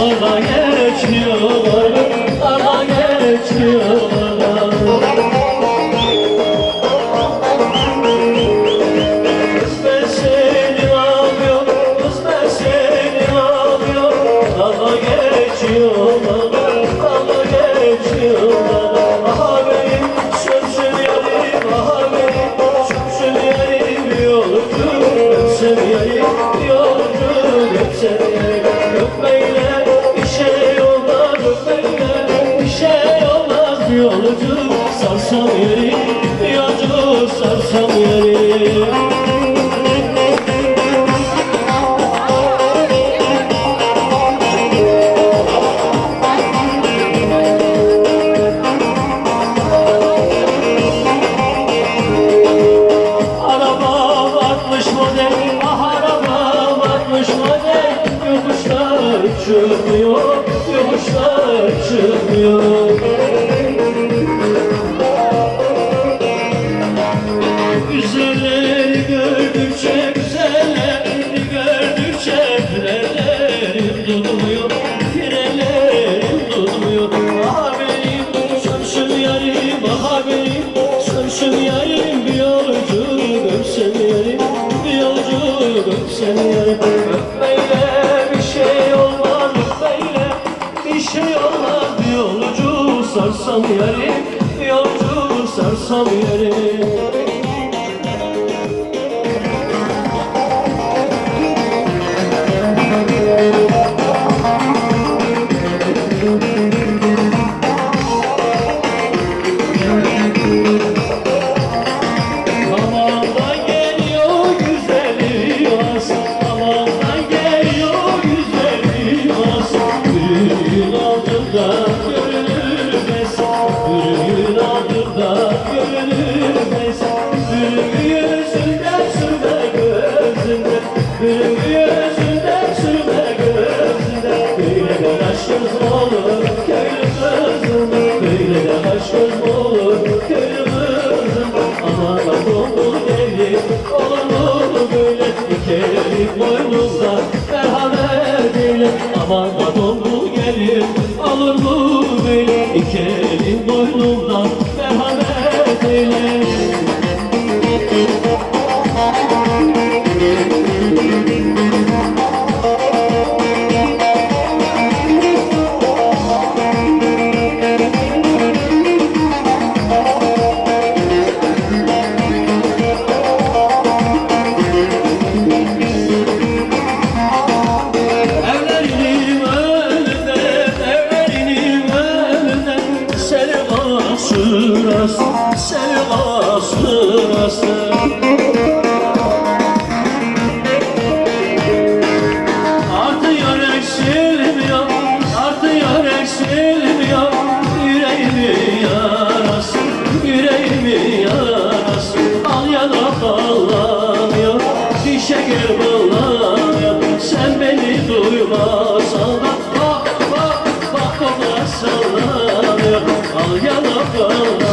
Olá, güzellerini gördükçe Pirelerim durmuyor, pirelerim durmuyor Aha benim sarışın yarim, aha benim sarışın yarim. Bir yolcu öpsem yarim, bir yolcu öpsem yarim. Öpmeyle bir şey olmaz, öpmeyle bir şey olmaz. Bir yolcu sarsam yarim, bir yolcu sarsam yarim. Sallanıyor Al yana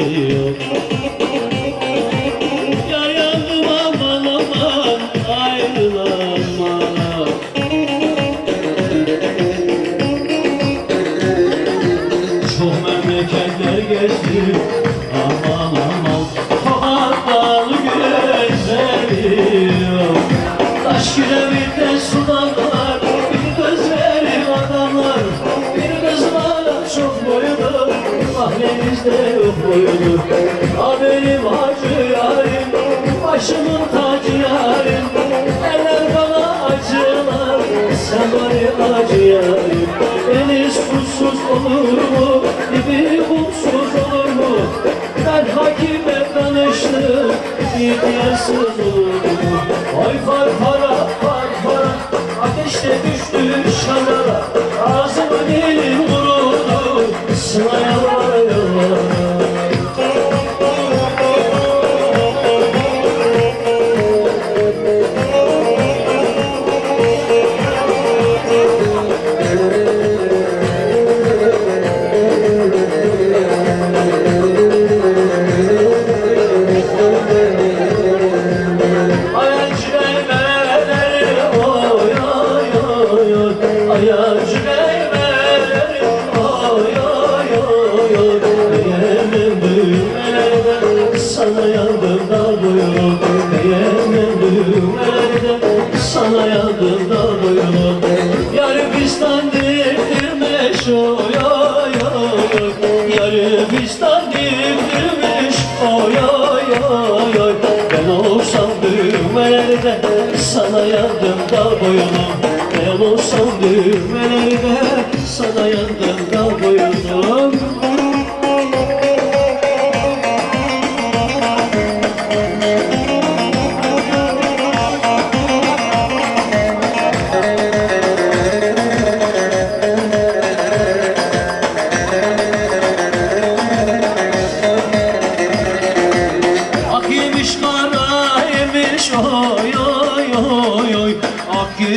düzeni yok Yar yandım aman ayrılanma Çok memleketler gezdim aman aman. Tohatmalı gözleri yok Taş sulanlar Bir gözleri adamlar. Bir kız bana çok boyunu Mahallemizde yok boyunu Ha benim hacı yarim Başımın tacı yarim Eller bana acılar Sen bana acı yarim Deniz kumsuz olur mu? Dibi kumsuz olur mu? Ben hakime danıştım İhtiyasız olur mu? Ay far para, far para Ateşte düştü şanlara Ağzımı dilim Düğmelerde sana yandım da buyurun Yarı pistan diktirmiş oy oy oy pistan diktirmiş oy oy oy oy Ben olsam düğmelerde sana yandım da boyunum Ben olsam düğmelerde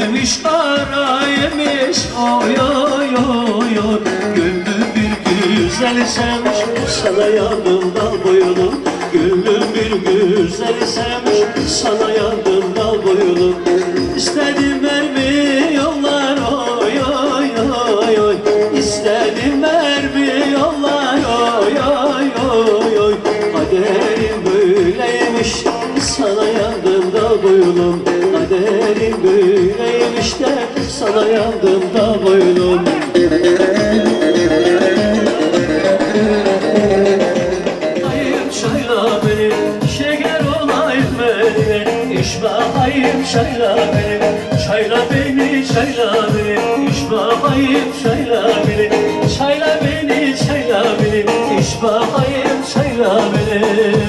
yemiş kara yemiş oy oy oy oy Güllü bir güzel sevmiş Sana yandım dal boyunum. Güllü bir güzel sevmiş Sana yandım dal boyunum. İstedim mermi Sana yandım da boynum. Ayım şayla beni Şeker olayım beni İş bakayım şayla beni Çayla beni çayla beni. İş bakayım çayla beni Çayla beni çayla beni. İş bakayım çayla beni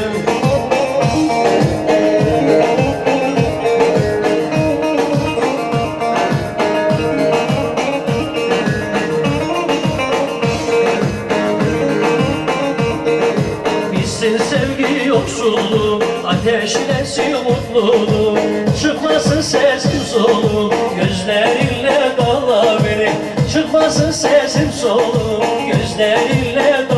Ateşlesin mutluluğu Çıkmasın sesim soluğu Gözlerinle dağla beni Çıkmasın sesim soluğu Gözlerinle dağla